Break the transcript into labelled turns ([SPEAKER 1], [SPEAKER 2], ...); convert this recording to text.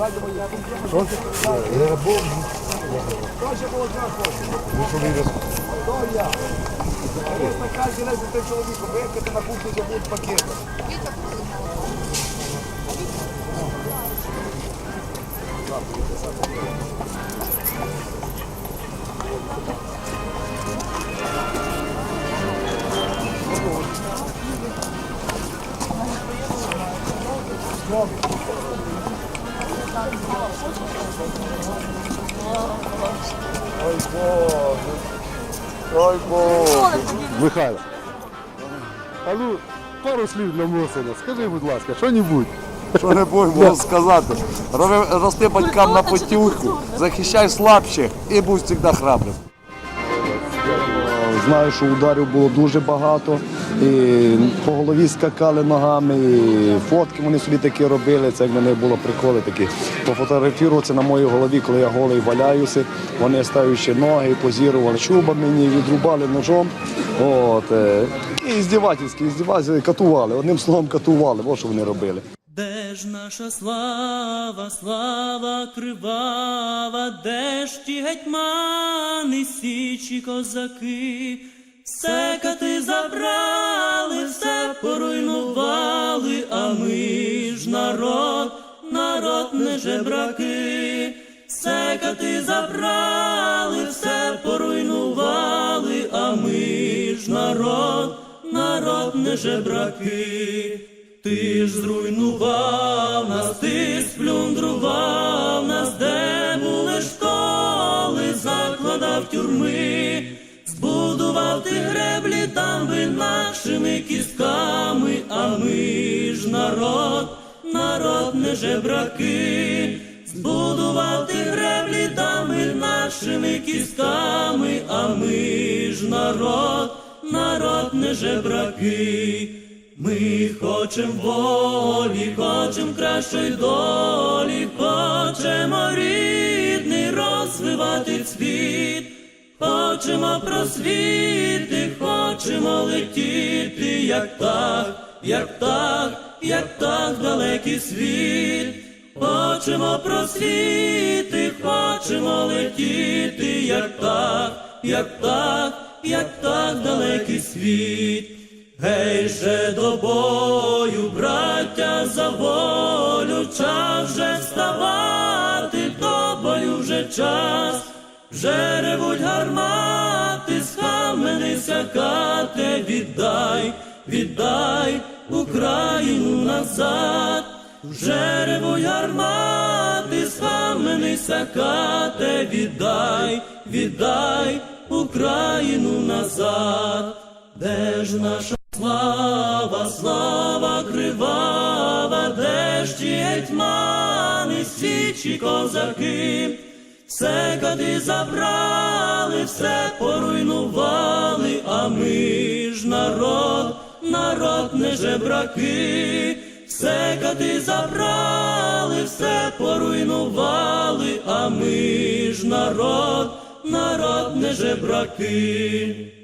[SPEAKER 1] Кожен раз за чоловіком, виїхати на кухню забудь пакетом. Ой, Боже. Ой, Боже.
[SPEAKER 2] Михайло. А ну, пару слів для Мосина. Скажи, будь ласка, що-небудь.
[SPEAKER 1] Що не можу сказати. Рости батькам на потюху, захищай слабших і будь завжди храбрим.
[SPEAKER 3] Знаю, що ударів було дуже багато. І по голові скакали ногами, і фотки вони собі такі робили. Це в мене було приколи такі. Пофотографіруватися на моїй голові, коли я голий валяюся. Вони ставлячи ноги, позірували чуба мені, відрубали ножом. От, е, і здівательські, здівательські, катували. Одним словом катували. Ось що вони робили.
[SPEAKER 4] Де ж наша слава, слава кривава, де ж ті гетьмани, січі козаки, все кати забрали, все поруйнували, а ми ж народ, народ не жебраки, все кати забрали, все поруйнували, а ми ж народ, народ не жебраки. Ти ж зруйнував нас, ти сплюндрував нас, де були школи, закладав тюрми, збудував ти греблі дамби нашими кістками, а ми ж народ, народ не жебраки, збудував ти греблі дамби нашими кістками, а ми ж народ, народ не жебраки. Ми хочем волі, хочем кращої долі, хочемо рідний розвивати світ, хочемо просвіти, хочемо летіти, як так, як так, як так далекий світ, хочемо просвіти, хочемо летіти, як так, як так, як так далекий світ. Гей же до бою, браття, за волю, час вже вставати, до бою вже час, вже ревуть гармати, схаменися кате, віддай, віддай Україну назад, вже ревуть гармати, схаменися кате, віддай, віддай Україну назад. Де ж наша слава, слава кривава, де ж ті гетьмани, січі козаки, все кати забрали, все поруйнували, а ми ж народ, народ не жебраки, все кати забрали, все поруйнували, а ми ж народ, народ не жебраки.